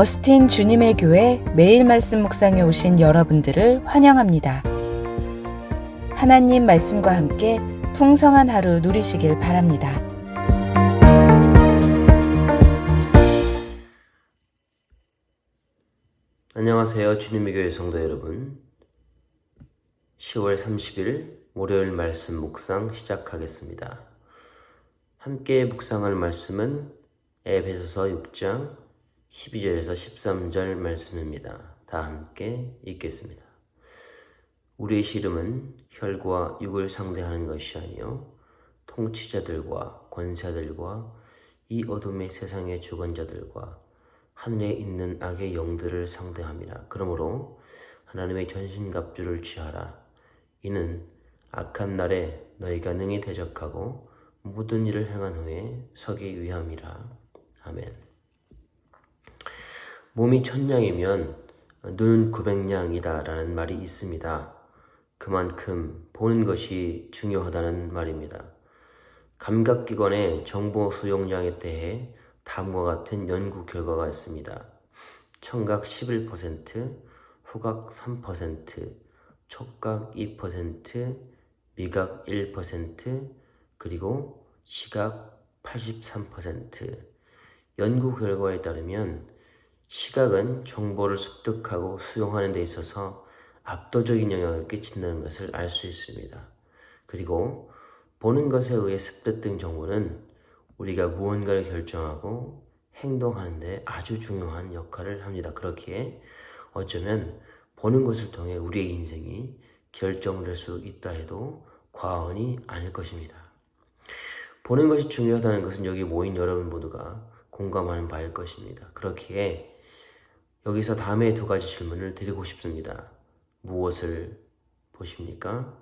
어스틴 주님의 교회 매일 말씀 묵상에 오신 여러분들을 환영합니다. 하나님 말씀과 함께 풍성한 하루 누리시길 바랍니다. 안녕하세요. 주님의 교회 성도 여러분. 10월 30일 월요일 말씀 묵상 시작하겠습니다. 함께 묵상할 말씀은 에베소서 6장 12절에서 13절 말씀입니다. 다 함께 읽겠습니다. 우리의 씨름은 혈과 육을 상대하는 것이 아니요 통치자들과 권세들과 이 어둠의 세상의 주권 자들과 하늘에 있는 악의 영들을 상대함이라. 그러므로 하나님의 전신갑주를 취하라. 이는 악한 날에 너희가 능히 대적하고 모든 일을 행한 후에 서기 위함이라. 아멘. 몸이 천냥이면 눈은 구백냥이다라는 말이 있습니다. 그만큼 보는 것이 중요하다는 말입니다. 감각기관의 정보 수용량에 대해 다음과 같은 연구 결과가 있습니다. 청각 11%, 후각 3%, 촉각 2%, 미각 1%, 그리고 시각 83%. 연구 결과에 따르면 시각은 정보를 습득하고 수용하는 데 있어서 압도적인 영향을 끼친다는 것을 알 수 있습니다. 그리고 보는 것에 의해 습득된 정보는 우리가 무언가를 결정하고 행동하는데 아주 중요한 역할을 합니다. 그렇기에 어쩌면 보는 것을 통해 우리의 인생이 결정될 수 있다 해도 과언이 아닐 것입니다. 보는 것이 중요하다는 것은 여기 모인 여러분 모두가 공감하는 바일 것입니다. 그렇기에 여기서 다음에 두 가지 질문을 드리고 싶습니다. 무엇을 보십니까?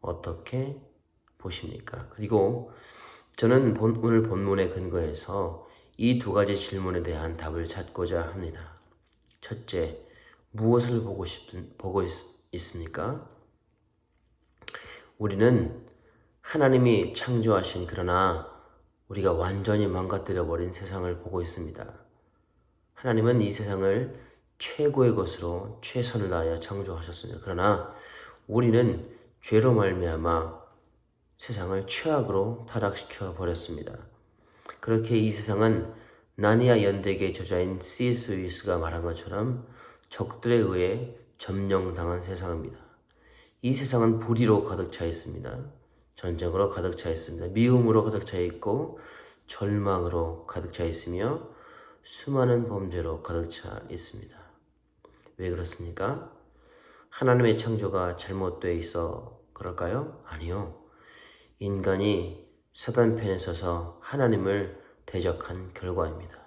어떻게 보십니까? 그리고 저는 본, 오늘 본문에 근거해서 이 두 가지 질문에 대한 답을 찾고자 합니다. 첫째, 무엇을 보고 싶, 보고 있, 있습니까? 우리는 하나님이 창조하신 그러나 우리가 완전히 망가뜨려 버린 세상을 보고 있습니다. 하나님은 이 세상을 최고의 것으로 최선을 다하여 창조하셨습니다. 그러나 우리는 죄로 말미암아 세상을 최악으로 타락시켜 버렸습니다. 그렇게 이 세상은 나니아 연대계 저자인 C.S. 루이스가 말한 것처럼 적들에 의해 점령당한 세상입니다. 이 세상은 불의로 가득 차 있습니다. 전쟁으로 가득 차 있습니다. 미움으로 가득 차 있고 절망으로 가득 차 있으며 수많은 범죄로 가득 차 있습니다. 왜 그렇습니까? 하나님의 창조가 잘못되어 있어 그럴까요? 아니요. 인간이 사단 편에 서서 하나님을 대적한 결과입니다.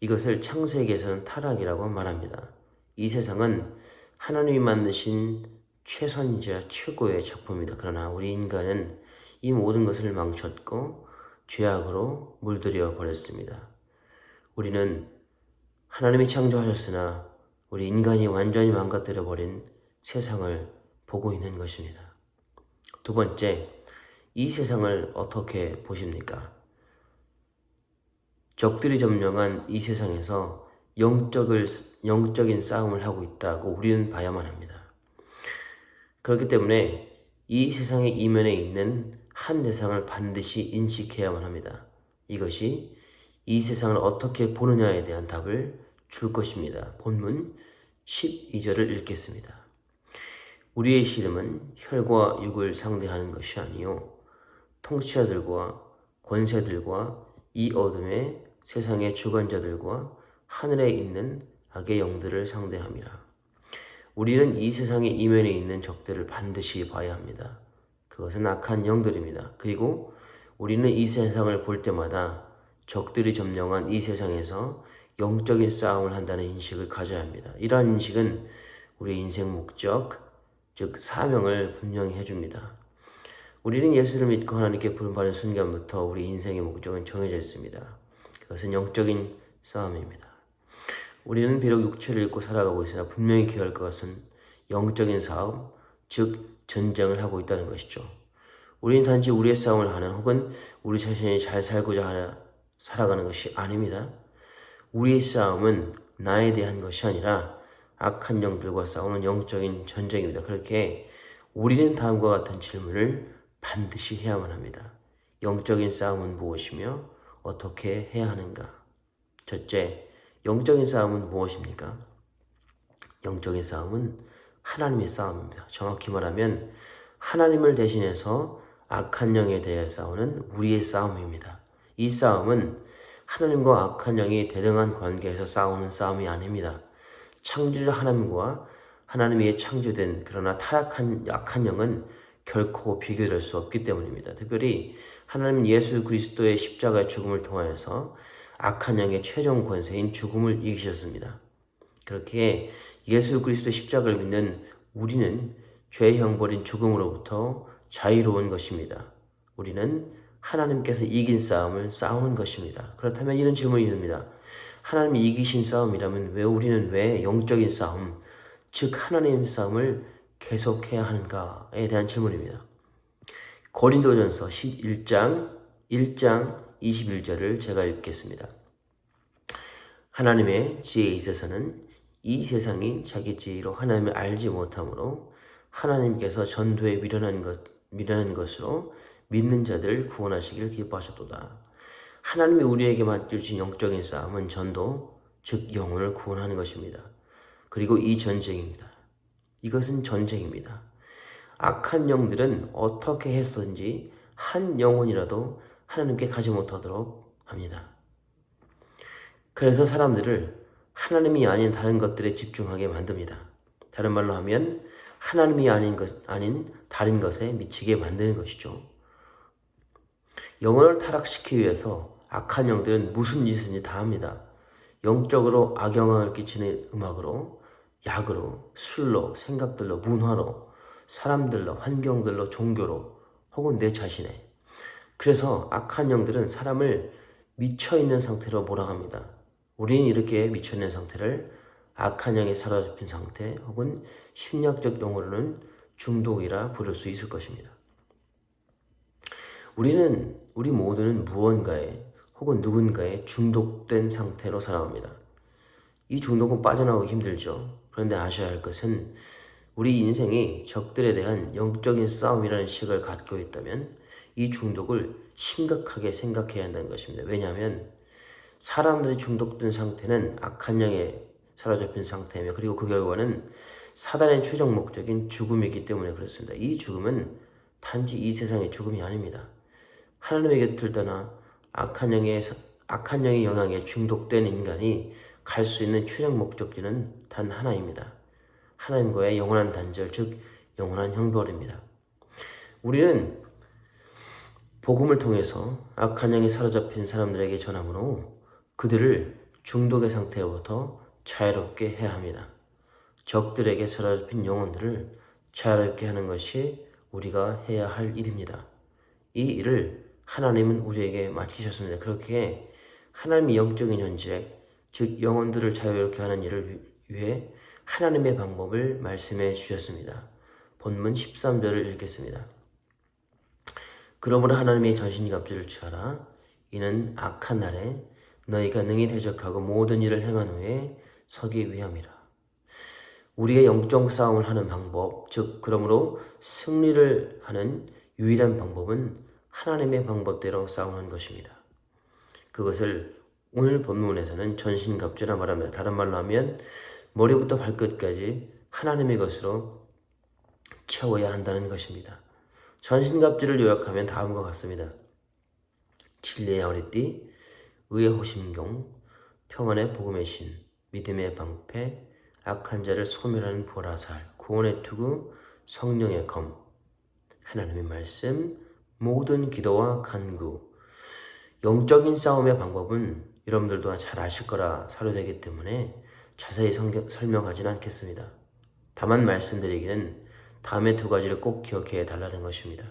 이것을 창세기에서는 타락이라고 말합니다. 이 세상은 하나님이 만드신 최선이자 최고의 작품이다. 그러나 우리 인간은 이 모든 것을 망쳤고 죄악으로 물들여 버렸습니다. 우리는 하나님이 창조하셨으나 우리 인간이 완전히 망가뜨려 버린 세상을 보고 있는 것입니다. 두 번째, 이 세상을 어떻게 보십니까? 적들이 점령한 이 세상에서 영적을, 영적인 싸움을 하고 있다고 우리는 봐야만 합니다. 그렇기 때문에 이 세상의 이면에 있는 한 대상을 반드시 인식해야만 합니다. 이것이 이 세상을 어떻게 보느냐에 대한 답을 줄 것입니다. 본문 12절을 읽겠습니다. 우리의 씨름은 혈과 육을 상대하는 것이 아니요 통치자들과 권세들과 이 어둠의 세상의 주관자들과 하늘에 있는 악의 영들을 상대함이라. 우리는 이 세상의 이면에 있는 적들을 반드시 봐야 합니다. 그것은 악한 영들입니다. 그리고 우리는 이 세상을 볼 때마다 적들이 점령한 이 세상에서 영적인 싸움을 한다는 인식을 가져야 합니다. 이러한 인식은 우리의 인생 목적, 즉 사명을 분명히 해줍니다. 우리는 예수를 믿고 하나님께 부름받은 순간부터 우리 인생의 목적은 정해져 있습니다. 그것은 영적인 싸움입니다. 우리는 비록 육체를 입고 살아가고 있으나 분명히 기억할 것은 영적인 싸움, 즉 전쟁을 하고 있다는 것이죠. 우리는 단지 우리의 싸움을 하는 혹은 우리 자신이 잘 살고자 살아가는 것이 아닙니다. 우리의 싸움은 나에 대한 것이 아니라 악한 영들과 싸우는 영적인 전쟁입니다. 그렇게 우리는 다음과 같은 질문을 반드시 해야만 합니다. 영적인 싸움은 무엇이며 어떻게 해야 하는가? 첫째, 영적인 싸움은 무엇입니까? 영적인 싸움은 하나님의 싸움입니다. 정확히 말하면 하나님을 대신해서 악한 영에 대해 싸우는 우리의 싸움입니다. 이 싸움은 하나님과 악한 영이 대등한 관계에서 싸우는 싸움이 아닙니다. 창조주 하나님과 하나님이 창조된 그러나 타락한 약한 영은 결코 비교될 수 없기 때문입니다. 특별히 하나님 예수 그리스도의 십자가의 죽음을 통하여서 악한 영의 최종 권세인 죽음을 이기셨습니다. 그렇게 예수 그리스도 십자가를 믿는 우리는 죄의 형벌인 죽음으로부터 자유로운 것입니다. 우리는 하나님께서 이긴 싸움을 싸우는 것입니다. 그렇다면 이런 질문이 듭니다. 하나님이 이기신 싸움이라면 왜 우리는 왜 영적인 싸움, 즉 하나님의 싸움을 계속해야 하는가에 대한 질문입니다. 고린도전서 11장 1장 21절을 제가 읽겠습니다. 하나님의 지혜에 있어서는 이 세상이 자기 지혜로 하나님을 알지 못하므로 하나님께서 전도에 미련한 것 미련한 것으로 믿는 자들을 구원하시길 기뻐하셨도다. 하나님이 우리에게 맡겨주신 영적인 싸움은 전도, 즉 영혼을 구원하는 것입니다. 그리고 이 전쟁입니다. 이것은 전쟁입니다. 악한 영들은 어떻게 해서든지 한 영혼이라도 하나님께 가지 못하도록 합니다. 그래서 사람들을 하나님이 아닌 다른 것들에 집중하게 만듭니다. 다른 말로 하면 하나님이 아닌 것 아닌 다른 것에 미치게 만드는 것이죠. 영혼을 타락시키기 위해서 악한 영들은 무슨 짓이든지 다 합니다. 영적으로 악영향을 끼치는 음악으로, 약으로, 술로, 생각들로, 문화로, 사람들로, 환경들로, 종교로, 혹은 내 자신에. 그래서 악한 영들은 사람을 미쳐있는 상태로 몰아갑니다. 우리는 이렇게 미쳐있는 상태를 악한 영에 사로잡힌 상태 혹은 심리학적 용어로는 중독이라 부를 수 있을 것입니다. 우리는 우리 모두는 무언가에 혹은 누군가에 중독된 상태로 살아갑니다. 이 중독은 빠져나오기 힘들죠. 그런데 아셔야 할 것은 우리 인생이 적들에 대한 영적인 싸움이라는 식을 갖고 있다면 이 중독을 심각하게 생각해야 한다는 것입니다. 왜냐하면 사람들이 중독된 상태는 악한 영에 사로잡힌 상태며 그리고 그 결과는 사단의 최종 목적인 죽음이기 때문에 그렇습니다. 이 죽음은 단지 이 세상의 죽음이 아닙니다. 하나님의 곁을 떠나 악한 영의 악한 영의 영향에 중독된 인간이 갈 수 있는 최종 목적지는 단 하나입니다. 하나님과의 영원한 단절, 즉 영원한 형벌입니다. 우리는 복음을 통해서 악한 영에 사로잡힌 사람들에게 전함으로 그들을 중독의 상태로부터 자유롭게 해야 합니다. 적들에게 사로잡힌 영혼들을 자유롭게 하는 것이 우리가 해야 할 일입니다. 이 일을 하나님은 우리에게 맡기셨습니다. 그렇게 하나님의 영적인 현재, 즉 영혼들을 자유롭게 하는 일을 위해 하나님의 방법을 말씀해 주셨습니다. 본문 13절을 읽겠습니다. 그러므로 하나님의 전신갑주를 취하라. 이는 악한 날에 너희가 능히 대적하고 모든 일을 행한 후에 서기 위함이라. 우리의 영적 싸움을 하는 방법, 즉 그러므로 승리를 하는 유일한 방법은 하나님의 방법대로 싸우는 것입니다. 그것을 오늘 본문에서는 전신갑주라 말합니다. 다른 말로 하면 머리부터 발끝까지 하나님의 것으로 채워야 한다는 것입니다. 전신갑주를 요약하면 다음과 같습니다. 진리의 어리띠, 의의 호심경, 평안의 복음의 신, 믿음의 방패, 악한 자를 소멸하는 보라살, 구원의 투구, 성령의 검, 하나님의 말씀, 모든 기도와 간구. 영적인 싸움의 방법은 여러분들도 잘 아실 거라 사료되기 때문에 자세히 성경, 설명하지는 않겠습니다. 다만 말씀드리기는 다음의 두 가지를 꼭 기억해 달라는 것입니다.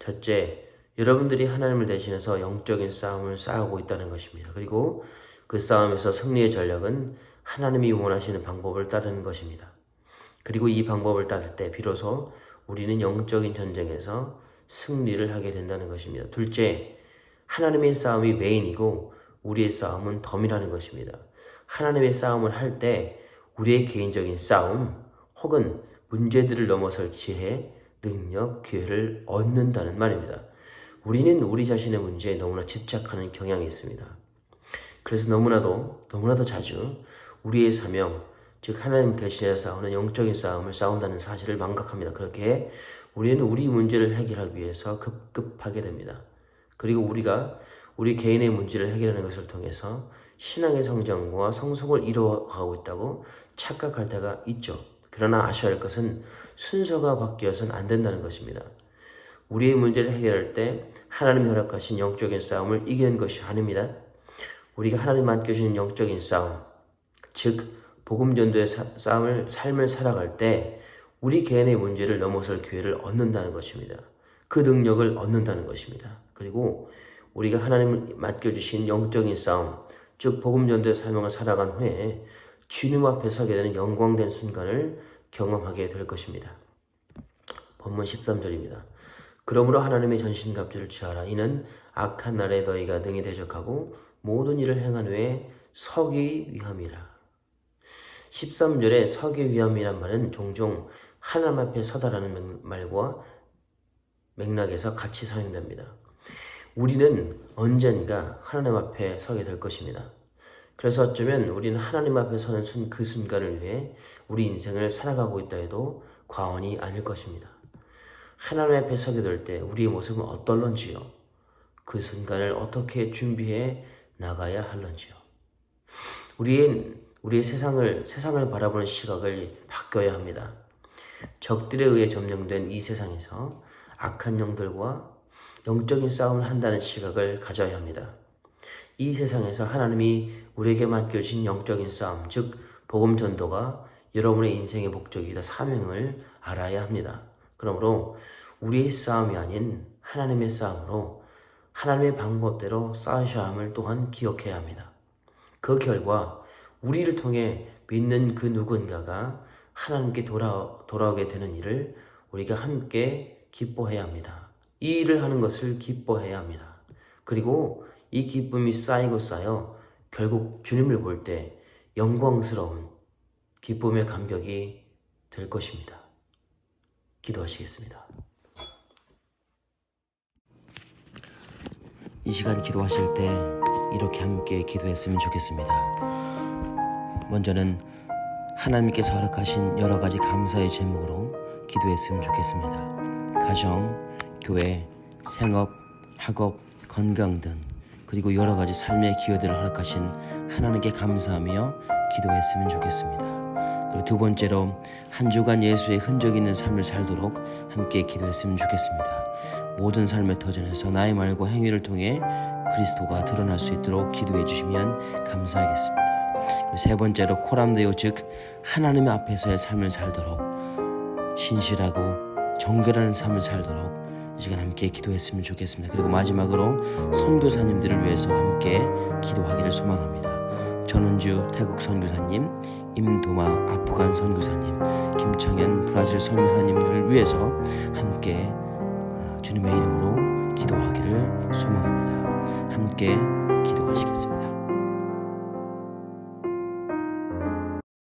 첫째, 여러분들이 하나님을 대신해서 영적인 싸움을 싸우고 있다는 것입니다. 그리고 그 싸움에서 승리의 전략은 하나님이 원하시는 방법을 따르는 것입니다. 그리고 이 방법을 따를 때 비로소 우리는 영적인 전쟁에서 승리를 하게 된다는 것입니다. 둘째, 하나님의 싸움이 메인이고 우리의 싸움은 덤이라는 것입니다. 하나님의 싸움을 할 때 우리의 개인적인 싸움 혹은 문제들을 넘어설 지혜, 능력, 기회를 얻는다는 말입니다. 우리는 우리 자신의 문제에 너무나 집착하는 경향이 있습니다. 그래서 너무나도 너무나도 자주 우리의 사명, 즉 하나님 대신에 싸우는 영적인 싸움을 싸운다는 사실을 망각합니다. 그렇게 우리는 우리 문제를 해결하기 위해서 급급하게 됩니다. 그리고 우리가 우리 개인의 문제를 해결하는 것을 통해서 신앙의 성장과 성숙을 이루어가고 있다고 착각할 때가 있죠. 그러나 아셔야 할 것은 순서가 바뀌어서는 안 된다는 것입니다. 우리의 문제를 해결할 때 하나님 허락하신 영적인 싸움을 이기는 것이 아닙니다. 우리가 하나님 맡겨주신 영적인 싸움, 즉 복음 전도의 사- 싸움을 삶을 살아갈 때 우리 개인의 문제를 넘어설 기회를 얻는다는 것입니다. 그 능력을 얻는다는 것입니다. 그리고 우리가 하나님 맡겨주신 영적인 싸움, 즉 복음 전도의 삶을 살아간 후에 주님 앞에 서게 되는 영광된 순간을 경험하게 될 것입니다. 본문 13절입니다. 그러므로 하나님의 전신갑주를 취하라. 이는 악한 날에 너희가 능히 대적하고 모든 일을 행한 후에 서기 위함이라. 13절에 서기 위함이란 말은 종종 하나님 앞에 서다라는 맥- 말과 맥락에서 같이 사용됩니다. 우리는 언젠가 하나님 앞에 서게 될 것입니다. 그래서 어쩌면 우리는 하나님 앞에 서는 순- 그 순간을 위해 우리 인생을 살아가고 있다 해도 과언이 아닐 것입니다. 하나님 앞에 서게 될 때 우리의 모습은 어떨런지요? 그 순간을 어떻게 준비해 나가야 할런지요? 우리의 우리의 세상을 세상을 바라보는 시각을 바꿔야 합니다. 적들에 의해 점령된 이 세상에서 악한 영들과 영적인 싸움을 한다는 시각을 가져야 합니다. 이 세상에서 하나님이 우리에게 맡겨주신 영적인 싸움, 즉 복음 전도가 여러분의 인생의 목적이다 사명을 알아야 합니다. 그러므로 우리의 싸움이 아닌 하나님의 싸움으로 하나님의 방법대로 싸우셔야 함을 또한 기억해야 합니다. 그 결과 우리를 통해 믿는 그 누군가가 하나님께 돌아, 돌아오게 되는 일을 우리가 함께 기뻐해야 합니다. 이 일을 하는 것을 기뻐해야 합니다. 그리고 이 기쁨이 쌓이고 쌓여 결국 주님을 볼 때 영광스러운 기쁨의 감격이 될 것입니다. 기도하시겠습니다. 이 시간 기도하실 때 이렇게 함께 기도했으면 좋겠습니다. 먼저는 하나님께서 허락하신 여러 가지 감사의 제목으로 기도했으면 좋겠습니다. 가정, 교회, 생업, 학업, 건강 등 그리고 여러 가지 삶의 기회들을 허락하신 하나님께 감사하며 기도했으면 좋겠습니다. 그리고 두 번째로 한 주간 예수의 흔적 있는 삶을 살도록 함께 기도했으면 좋겠습니다. 모든 삶의 터전에서 나의 말과 행위를 통해 그리스도가 드러날 수 있도록 기도해 주시면 감사하겠습니다. 세 번째로 코람데오 즉 하나님 앞에서의 삶을 살도록 신실하고 정결한 삶을 살도록 이 시간 함께 기도했으면 좋겠습니다. 그리고 마지막으로 선교사님들을 위해서 함께 기도하기를 소망합니다. 전은주 태국 선교사님, 임도마 아프간 선교사님, 김창현 브라질 선교사님들을 위해서 함께 어, 주님의 이름으로 기도하기를 소망합니다. 함께.